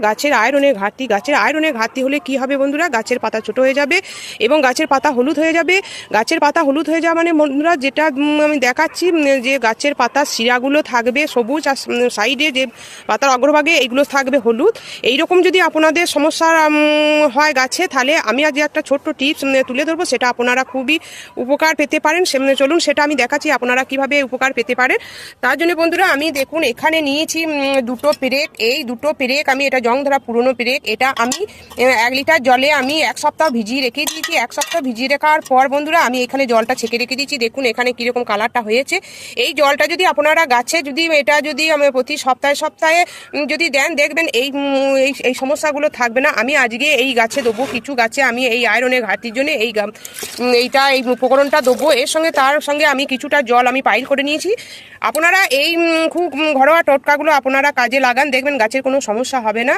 গাছের আয়রনের ঘাটতি, গাছের আয়রনের ঘাটতি হলে কি হবে বন্ধুরা? গাছের পাতা ছোট হয়ে যাবে এবং গাছের পাতা হলুদ হয়ে যাবে। গাছের পাতা হলুদ হয়ে যাওয়া মানে বন্ধুরা যেটা আমি দেখাচ্ছি যে গাছের পাতার শিরাগুলো থাকবে, সবুজ আর সাইডে যে পাতার অগ্রভাগে এইগুলো থাকবে হলুদ। এইরকম যদি আপনাদের সমস্যা হয় গাছে, তাহলে আমি আজ একটা ছোট্ট টিপস তুলে ধরবো, সেটা আপনারা খুবই উপকার পেতে পারেন। চলুন সেটা আমি দেখাচ্ছি, আপনারা কীভাবে উপকার পেতে পারেন। তার জন্য বন্ধুরা আমি দেখুন, এখানে নিয়েছি দুটো পেরেক। এই দুটো পেরেক আমি এটা জং ধরা পুরনো পেরেক। এটা আমি এক লিটার জলে আমি এক সপ্তাহ ভিজিয়ে রেখে দিয়েছি। এক সপ্তাহ ভিজিয়ে রাখার পর বন্ধুরা, আমি এখানে জলটা ছেঁকে রেখে দিয়েছি। দেখুন এখানে কীরকম কালারটা হয়েছে। এই জলটা যদি আপনারা গাছে যদি, এটা যদি আমি প্রতি সপ্তাহে সপ্তাহে যদি দেন, দেখবেন এই এই সমস্যাগুলো থাকবে না। আমি আজকে এই গাছে দেবো, কিছু গাছে আমি এই আয়রনের ঘাটতির জন্য এই এইটা, এই উপকরণটা দেবো। এর সঙ্গে, তার সঙ্গে আমি কিছুটা জল আমি পাইল করে নিয়েছি। আপনারা এই খুব ঘরোয়া টোটকাগুলো আপনারা কাজে লাগান। দেখবেন গাছের কোনো সমস্যা হবে না।